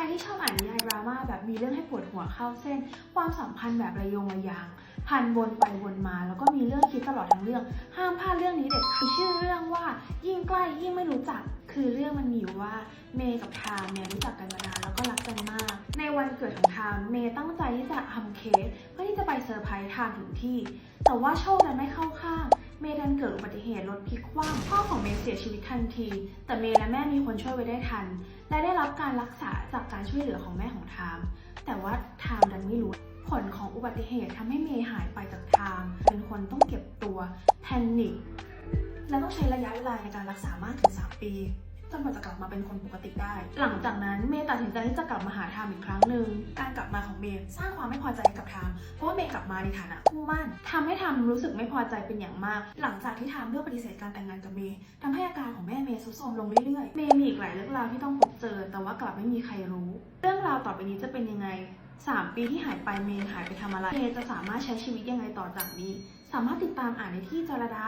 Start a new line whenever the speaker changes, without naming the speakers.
รที่ชอบอ่านนิยายดราม่าแบบมีเรื่องให้ปวดหัวเข้าเส้น ความสัมพันธ์แบบระยงระยาง พันวนไปวนมา แล้วก็มีเรื่องคิดตลอดทั้งเรื่อง ห้ามพลาดเรื่องนี้เด็ดขาดชื่อเรื่องว่า ยิ่งใกล้ยิ่งไม่รู้จัก คือเรื่องมันมีอยู่ว่าเมย์กับทามเนี่ยรู้จักกันมานานแล้วก็รักกันมาก ในวันเกิดของทามเมย์ตั้งใจที่จะทำเค้กเพื่อ จะไปเซอร์ไพรส์ทามถึงที่ แต่ว่าโชคดันไม่เข้าข้าง เมย์ดันเกิดอุบัติเหตุรถพลิกคว่ำพ่อของเมย์เสียชีวิตทันที แต่เมย์และแม่มีคนช่วยไว้ได้ทัน และได้รับการรักษาจากการช่วยเหลือของแม่ของทาม แต่ว่าทามดันไม่รู้ผลของอุบัติเหตุทำให้เมย์หายไปจากไทม์เป็นคนต้องเก็บตัว แพนิค และต้องใช้ระยะเวลาในการรักษามากถึง 3 ปี จนกว่าจะกลับมาเป็นคนปกติได้ หลังจากนั้นเมย์ตัดสินใจที่จะกลับมาหาไทม์อีกครั้งหนึ่ง การกลับมาของเมย์สร้างความไม่พอใจให้กับไทม์เพราะว่าเมย์กลับมาในฐานะคู่มั่นทำให้ไทม์รู้สึกไม่พอใจเป็นอย่างมาก หลังจากที่ไทม์เลือกปฏิเสธการแต่งงานกับเมย์ทำให้อาการของแม่เมย์ทรุดโทรมลงเรื่อยๆ เมย์มีอีกหลายเรื่องราวที่ต้องพบเจอ แต่ว่ากลับไม่มีใครรู้ เรื่องราวต่อไปนี้จะเป็นยังไงสามปีที่หายไปเมย์หายไปทำอะไร เมย์จะสามารถใช้ชีวิตยังไงต่อจากนี้ สามารถติดตามอ่านในที่จรดา